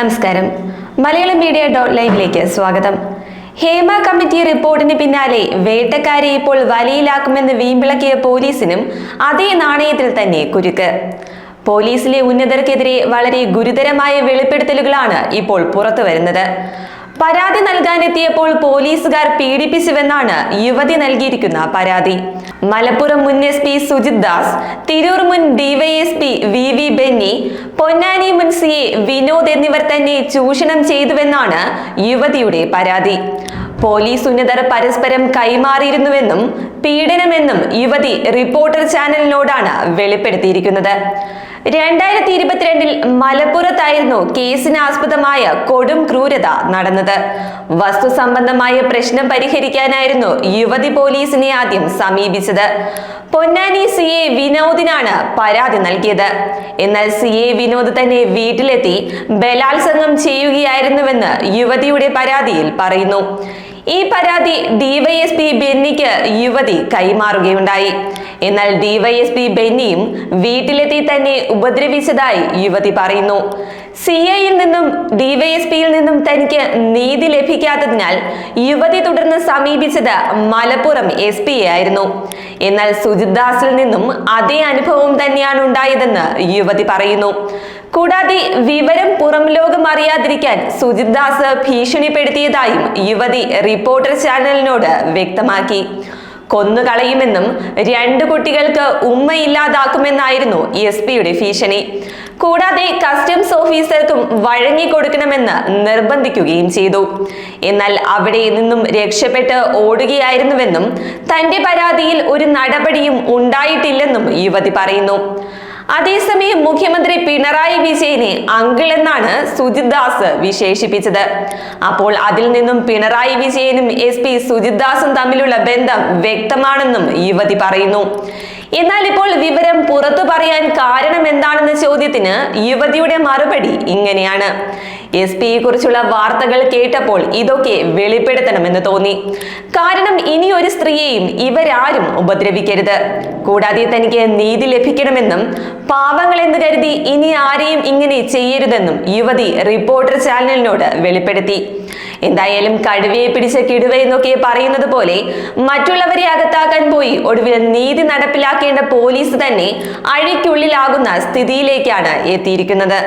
നമസ്കാരം. Malayalam media dot ലൈവിലേക്ക് സ്വാഗതം. ഹേമ കമ്മിറ്റി റിപ്പോർട്ടിന് പിന്നാലെ വേട്ടക്കാരെ ഇപ്പോൾ വലയിലാക്കുമെന്ന് വീമ്പിളക്കിയ പോലീസിനും അതേ നാണയത്തിൽ തന്നെ കുരുക്ക്. പോലീസിലെ ഉന്നതർക്കെതിരെ വളരെ ഗുരുതരമായ വെളിപ്പെടുത്തലുകളാണ് ഇപ്പോൾ പുറത്തു വരുന്നത്. പരാതി നൽകാനെത്തിയപ്പോൾ പോലീസുകാർ പീഡിപ്പിച്ചുവെന്നാണ് യുവതി നൽകിയിരിക്കുന്ന പരാതി. മലപ്പുറം മുൻ എസ് പി സുജിത് ദാസ് തിരൂർ മുൻ DYSP V V Benny Ponnani C Vinod എന്നിവർ തന്നെ ചൂഷണം ചെയ്തുവെന്നാണ് യുവതിയുടെ പരാതി. പോലീസ് ഉന്നതർ പരസ്പരം കൈമാറിയിരുന്നുവെന്നും പീഡനമെന്നും യുവതി റിപ്പോർട്ടർ ചാനലിനോടാണ് വെളിപ്പെടുത്തിയിരിക്കുന്നത്. രണ്ടായിരത്തി ഇരുപത്തിരണ്ടിൽ മലപ്പുറത്തായിരുന്നു കേസിനാസ്പദമായ കൊടും ക്രൂരത നടന്നത്. വസ്തു സംബന്ധമായ പ്രശ്നം പരിഹരിക്കാനായിരുന്നു യുവതി പോലീസിനെ ആദ്യം സമീപിച്ചത്. പൊന്നാനി സി എ വിനോദിനാണ് പരാതി നൽകിയത്. എന്നാൽ സി എ വിനോദ് തന്നെ വീട്ടിലെത്തി ബലാത്സംഗം ചെയ്യുകയായിരുന്നുവെന്ന് യുവതിയുടെ പരാതിയിൽ പറയുന്നു. ഈ പരാതി ഡിവൈഎസ്പി ബെന്നിക്ക് യുവതി കൈമാറുകയുണ്ടായി. എന്നാൽ ഡിവൈഎസ്പി ബെന്നിയും വീട്ടിലെത്തി തന്നെ ഉപദ്രവിച്ചതായി യുവതി പറയുന്നു. സി ഐയിൽ നിന്നും ഡിവൈഎസ്പിയിൽ നിന്നും തനിക്ക് നീതി ലഭിക്കാത്തതിനാൽ യുവതി തുടർന്ന് സമീപിച്ചത് മലപ്പുറം എസ് പി ആയിരുന്നു. എന്നാൽ സുജിത് ദാസിൽ നിന്നും അതേ അനുഭവം തന്നെയാണ് ഉണ്ടായതെന്ന് യുവതി പറയുന്നു. കൂടാതെ വിവരം പുറം ലോകം അറിയാതിരിക്കാൻ സുജിത് ദാസ് ഭീഷണിപ്പെടുത്തിയതായും യുവതി റിപ്പോർട്ടർ ചാനലിനോട് വ്യക്തമാക്കി. കൊന്നുകളയുമെന്നും രണ്ടു കുട്ടികൾക്ക് ഉമ്മയില്ലാതാക്കുമെന്നായിരുന്നു എസ് പിയുടെ ഭീഷണി. കൂടാതെ കസ്റ്റംസ് ഓഫീസർക്കും വഴങ്ങിക്കൊടുക്കണമെന്ന് നിർബന്ധിക്കുകയും ചെയ്തു. എന്നാൽ അവിടെ നിന്നും രക്ഷപ്പെട്ട് ഓടുകയായിരുന്നുവെന്നും തന്റെ പരാതിയിൽ ഒരു നടപടിയും ഉണ്ടായിട്ടില്ലെന്നും യുവതി പറയുന്നു. അതേസമയം മുഖ്യമന്ത്രി പിണറായി വിജയനെ അങ്കിൾ എന്നാണ് സുജിത് ദാസ് വിശേഷിപ്പിച്ചത്. അപ്പോൾ അതിൽ നിന്നും പിണറായി വിജയനും എസ് പി സുജിത് ദാസും തമ്മിലുള്ള ബന്ധം വ്യക്തമാണെന്നും യുവതി പറയുന്നു. എന്നാൽ ഇപ്പോൾ വിവരം പുറത്തു പറയാൻ കാരണം എന്താണെന്ന ചോദ്യത്തിന് യുവതിയുടെ മറുപടി ഇങ്ങനെയാണ്. എസ് പിയെ കുറിച്ചുള്ള വാർത്തകൾ കേട്ടപ്പോൾ ഇതൊക്കെ വെളിപ്പെടുത്തണമെന്ന് തോന്നി. കാരണം ഇനി ഒരു സ്ത്രീയെയും ഇവരാരും ഉപദ്രവിക്കരുത്. കൂടാതെ തനിക്ക് നീതി ലഭിക്കണമെന്നും പാവങ്ങൾ എന്ന് കരുതി ഇനി ആരെയും ഇങ്ങനെ ചെയ്യരുതെന്നും യുവതി റിപ്പോർട്ടർ ചാനലിനോട് വെളിപ്പെടുത്തി. എന്തായാലും കടുവയെ പിടിച്ച കിടുവ എന്നൊക്കെ പറയുന്നത് പോലെ മറ്റുള്ളവരെ അകത്താക്കാൻ പോയി ഒടുവിൽ നീതി നടപ്പിലാക്കേണ്ട പോലീസ് തന്നെ അഴിക്കുള്ളിലാകുന്ന സ്ഥിതിയിലേക്കാണ് എത്തിയിരിക്കുന്നത്.